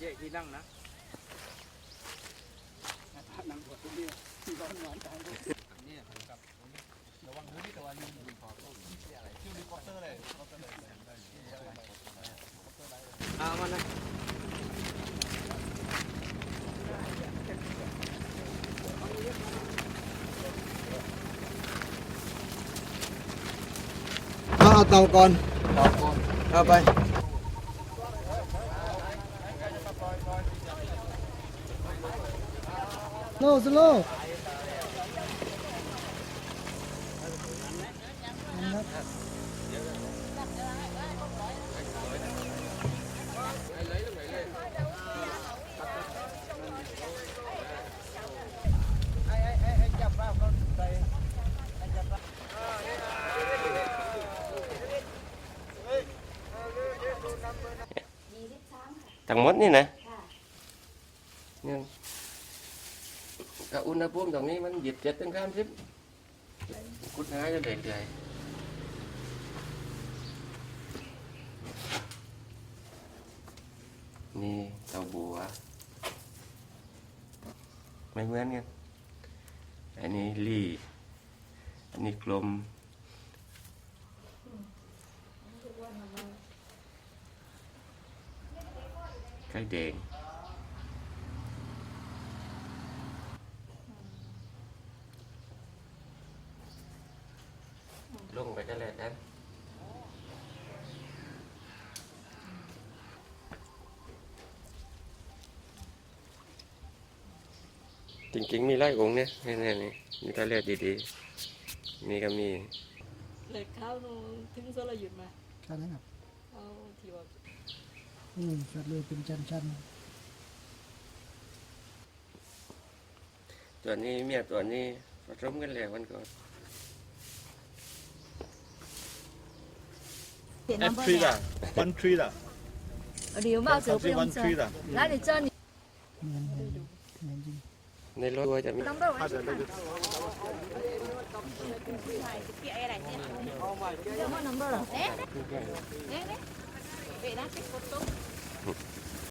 แยกที่นั่งนะนั่งหัวตรงนี้ที่ร้อนนอนตายนี่ครับระวังมือที่ตะวันยืนอยู่ขอบต้นอะไรชื่อมีคอเตอร์เลยคอเตอร์เลยเอามานะเอาเอาเตาก่อนขอบคุณเอาไป โลสโลทั้ง ก็อุณหภูมิตรงนี้มันหยิบเจ็ดถึงสามสิบกุดหายจะเรื่อยๆนี่เต่าบัว ไม่เหมือนกัน อันนี้ลี่ อันนี้กลมไข่แดง ลงไปกันเลยกันจริงๆ มีไล่องค์เนี่ยนี่นี่นี่มีตาเลือดดีๆนี่ก็มีเหล็กข้าวนูถึงโซลหยุดมาใช่ไหมครับเอาที่ว่าอืมชัดเลยเป็นชั้นตัวนี้เมียตัวนี้ผสมกันแล้ววันก่ 点 F three 的，one three 的，礼貌者不 是用 one 遮 three 的，哪里遮你 ๆเหมือนเหมือนเหมือนจริง ในรถตัวจะมี ？number 他的那个什么 number 了？哎，哎哎，给他去活动。